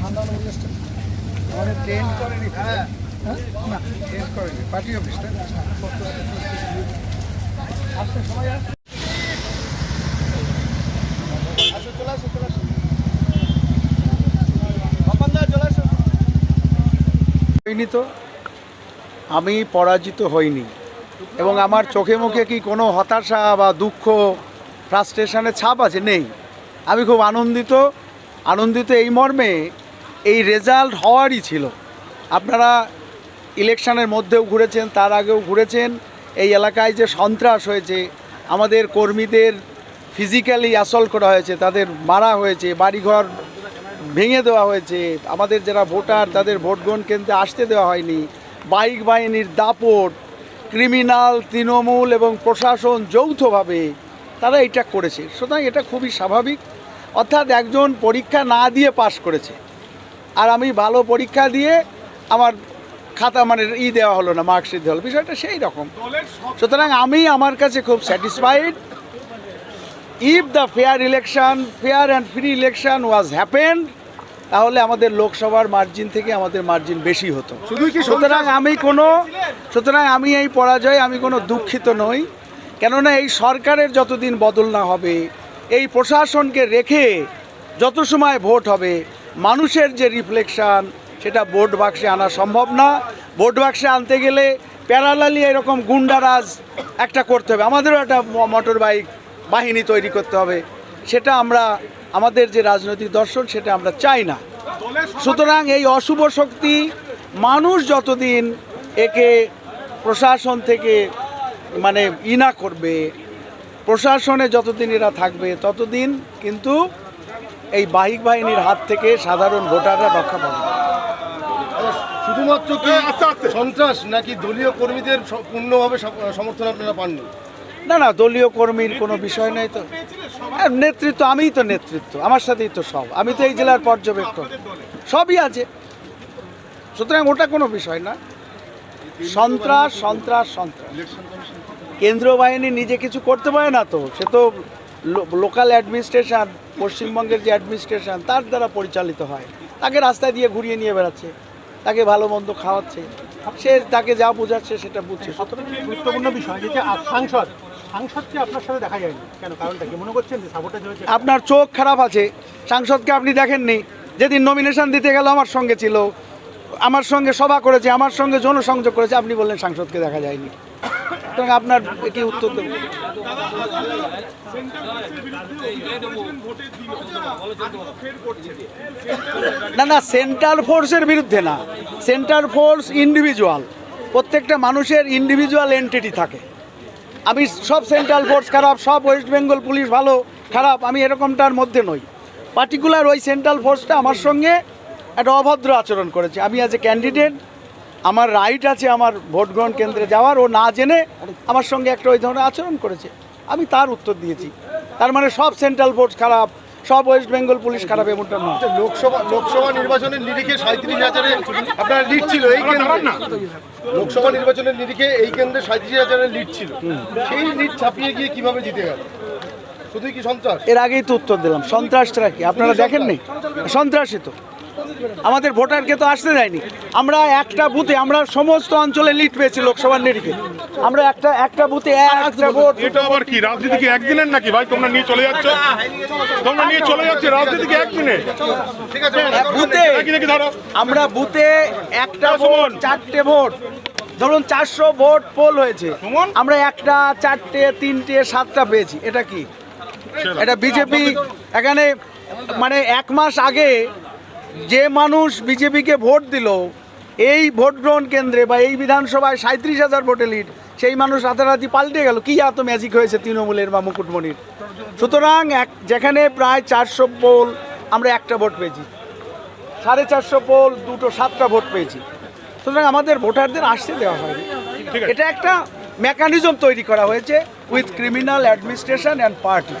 ঠান্ডা হইনি তো। আমি পরাজিত হইনি। এবং আমার চোখে মুখে কি কোনো হতাশা বা দুঃখ ফ্রাস্ট্রেশনের ছাপ আছে? নেই। আমি খুব আনন্দিত। আনন্দিত এই মর্মে এই রেজাল্ট হওয়ারই ছিল। আপনারা ইলেকশনের মধ্যেও ঘুরেছেন, তার আগেও ঘুরেছেন। এই এলাকায় যে সন্ত্রাস হয়েছে, আমাদের কর্মীদের ফিজিক্যালি অ্যাসল্ট করা হয়েছে, তাদের মারা হয়েছে, বাড়িঘর ভেঙে দেওয়া হয়েছে, আমাদের যারা ভোটার, তাদের ভোট গ্রহণ কেন্দ্রে আসতে দেওয়া হয়নি। বাইক বাহিনীর দাপট ক্রিমিনাল তৃণমূল এবং প্রশাসন যৌথভাবে তারা এটা করেছে। সুতরাং এটা খুবই স্বাভাবিক। অর্থাৎ একজন পরীক্ষা না দিয়ে পাশ করেছে। আর আমি ভালো পরীক্ষা দিয়ে আমার খাতা মানে ই দেওয়া হলো না মার্কশিট দেওয়া হলো বিষয়টা সেই রকম। সুতরাং আমি আমার কাছে খুব satisfied if the fair election fair and free election was happened তাহলে আমাদের লোকসভার মার্জিন থেকে আমাদের মার্জিন বেশি হতো। সুতরাং আমি কোনো সুতরাং আমি এই পরাজয় আমি কোনো দুঃখিত নই। কেননা এই সরকারের যতদিন বদল না হবে এই প্রশাসনকে রেখে যত সময় ভোট হবে, মানুষের যে রিফ্লেকশান সেটা ভোট বাক্সে আনা সম্ভব না। ভোট বাক্সে আনতে গেলে প্যারালালি এরকম গুন্ডারাজ একটা করতে হবে। আমাদেরও একটা মোটর বাইক বাহিনী তৈরি করতে হবে। সেটা আমরা, আমাদের যে রাজনৈতিক দর্শন, সেটা আমরা চাই না। সুতরাং এই অশুভ শক্তি মানুষ যতদিন একে প্রশাসন থেকে মানে ইনা করবে প্রশাসনে যতদিন এরা থাকবে ততদিন কিন্তু এই বাহিক বাহিনীর হাত থেকে সাধারণ ভোটাররা রক্ষা পাবে। শুধুমাত্র কি সন্ত্রাস নাকি দলীয় কর্মীদের পূর্ণভাবে সমর্থন আপনারা পাননি? না না দলীয় কর্মীর কোনো বিষয় নেই তো। নেতৃত্ব আমিই তো নেতৃত্ব আমার সাথেই তো সব। আমি তো এই জেলার পর্যবেক্ষক। সবই আছে। সুতরাং ওটা কোনো বিষয় না। সন্ত্রাস সন্ত্রাস সন্ত্রাস। কেন্দ্রীয় বাহিনী নিজে কিছু করতে পারে না তো? সে তো লোকাল অ্যাডমিনিস্ট্রেশন পশ্চিমবঙ্গের যে অ্যাডমিনিস্ট্রেশন তার দ্বারা পরিচালিত হয়। তাকে রাস্তায় দিয়ে ঘুরিয়ে নিয়ে বেড়াচ্ছে তাকে ভালো মন্দ খাওয়াচ্ছে। সে তাকে যা বোঝাচ্ছে সেটা বুঝছে। গুরুত্বপূর্ণ বিষয় যে সাংসদ সাংসদকে আপনার সাথে দেখা যায়নি। কেন? কারণটা কি? মনে করছেন যে হয়েছে? আপনার চোখ খারাপ আছে। সাংসদকে আপনি দেখেননি? যেদিন নমিনেশন দিতে গেল আমার সঙ্গে ছিল। আমার সঙ্গে সভা করেছে আমার সঙ্গে জনসংযোগ করেছে আপনি বললেন সাংসদকে দেখা যায়নি। সুতরাং আপনার কি উত্তর দেব? না না সেন্ট্রাল ফোর্সের বিরুদ্ধে না। সেন্ট্রাল ফোর্স ইন্ডিভিজুয়াল প্রত্যেকটা মানুষের ইন্ডিভিজুয়াল এন্টিটি থাকে। আমি সব সেন্ট্রাল ফোর্স খারাপ, সব ওয়েস্ট বেঙ্গল পুলিশ ভালো, খারাপ, আমি এরকমটার মধ্যে নই। পার্টিকুলার ওই সেন্ট্রাল ফোর্সটা আমার সঙ্গে একটা অভদ্র আচরণ করেছে। আমি অ্যাজ এ ক্যান্ডিডেট আমার রাইট আছে আমার ভোট গ্রহণ কেন্দ্রে যাওয়ার ও না জেনে আমার সঙ্গে একটা ওই ধরনের আচরণ করেছে। আমি তার উত্তর দিয়েছি। তার মানে সব সেন্ট্রাল ফোর্স খারাপ সব ওয়েস্ট বেঙ্গল পুলিশ খারাপ এমনটা নয়। লোকসভা লোকসভা নির্বাচনের নিরিখে সাঁত্রিশ হাজারে আপনার লিড ছিল এই কেন্দ্রে। লোকসভা নির্বাচনের নিরিখে এই কেন্দ্রে সাঁত্রিশ হাজারের লিড ছিল। সেই লিড ছাপিয়ে গিয়ে কীভাবে জিতে গেল? শুধুই কি সন্ত্রাস? এর আগেই তো উত্তর দিলাম। সন্ত্রাসটা কি? আপনারা দেখেননি? সন্ত্রাসী তো। আমাদের ভোটারকে তো আসতে দেয়নি। আমরা একটা বুথে আমরা সমস্ত অঞ্চলে লিড পেয়েছি লোকসভার নিরিখে। আমরা একটা একটা বুথে একটা ভোট। এটা আবার কি রাজনীতি কি একদিনের নাকি? ভাই তোমরা নিয়ে চলে যাচ্ছ? তোমরা নিয়ে চলে যাচ্ছ রাজনীতি কি একদিনে ঠিক আছে বুথে আমরা বুথে একটা ভোট চারটে ভোট। ধরুন চারশো ভোট পোল হয়েছে। আমরা একটা চারটে তিনটে সাতটা পেয়েছি। এটা কি? এটা বিজেপি এখানে মানে এক মাস আগে যে মানুষ বিজেপিকে ভোট দিল এই ভোট গ্রহণ কেন্দ্রে বা এই বিধানসভায় সাঁত্রিশ হাজার ভোটে লিড সেই মানুষ রাতারাতি পাল্টে গেল। কি এত ম্যাজিক হয়েছে তৃণমূলের বা মুকুটমণির? সুতরাং এক যেখানে প্রায় চারশো পোল আমরা একটা ভোট পেয়েছি। সাড়ে চারশো পোল দুটো সাতটা ভোট পেয়েছি। সুতরাং আমাদের ভোটারদের আসতে দেওয়া হয়নি। এটা একটা মেকানিজম তৈরি করা হয়েছে with criminal administration and party